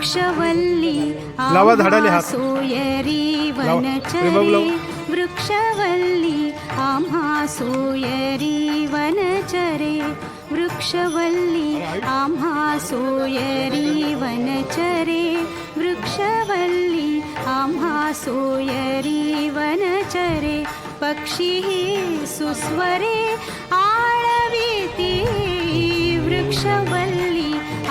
वृक्षवल्ली लावा झाडाले हात. सोयरी वनचरे. वृक्षवल्ली आम्हा सोयरी वनचरे वृक्षवल्ली आम्हा सोयरी वनचरे वृक्षवल्ली आम्हा सोयरी वनचरे पक्षी सुस्वरे आळविती वृक्षवल्ली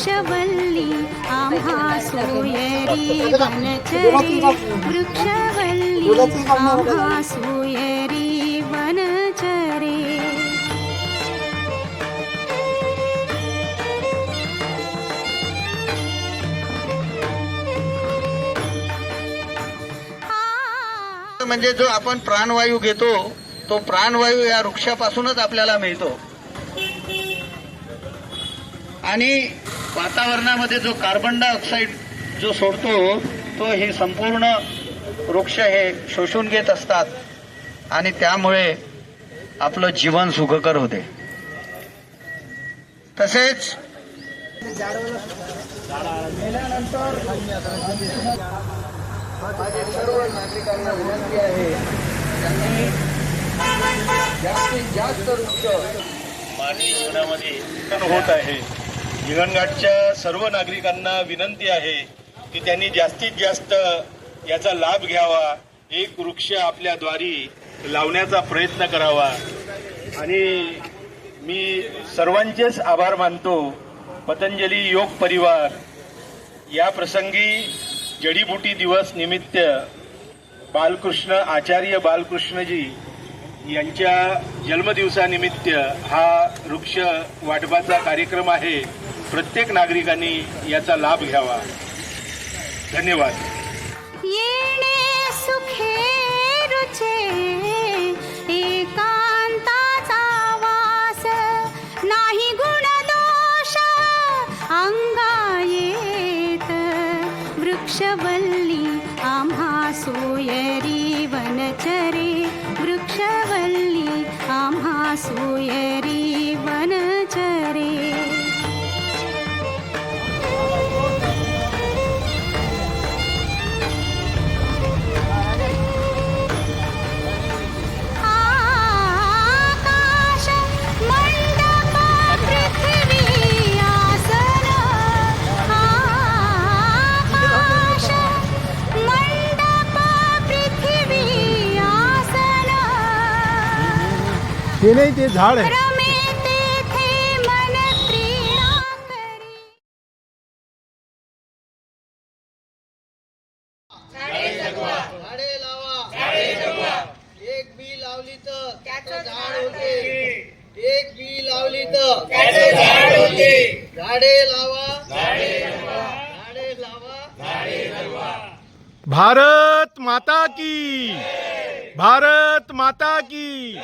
वृक्षवल्ली आम्हा सोयरी वनचरे वृक्षवल्ली आम्हा सोयरी वनचरे. म्हणजे जो आपण प्राणवायू घेतो तो प्राणवायू या वृक्षापासूनच आपल्याला मिळतो. आणि वातावरणामध्ये जो कार्बन डायऑक्साईड जो सोडतो तो हे संपूर्ण वृक्ष हे शोषून घेत असतात. आणि त्यामुळे आपलं जीवन सुखकर होते. तसेच माझी सर्व नागरिकांना विनंती आहे त्यांनी जास्तीत जास्त वृक्ष मानवी जीवनामध्ये होत आहे. हिंगणघाटच्या सर्व नागरिकांना विनंती आहे की त्यांनी जास्तीत जास्त याचा लाभ घ्यावा. एक वृक्ष आपल्या द्वारी लावण्याचा प्रयत्न करावा. आणि मी सर्वांचेच आभार मानतो. पतंजली योग परिवार. या प्रसंगी जडीबुटी दिवस निमित्त बालकृष्ण आचार्य बालकृष्णजी यांच्या जन्मदिवसानिमित्त हा वृक्ष वाटपाचा कार्यक्रम आहे. प्रत्येक नागरिकांनी याचा लाभ घ्यावा. धन्यवाद. येणे सुखे रुचे नाही गुण वृक्षवल्ली आम्हा सोयरी वनचरे वृक्षवल्ली आम्हा सोयरी झाडे लावा. झाडे झाडे लावा. भारत माता की भारत माता की.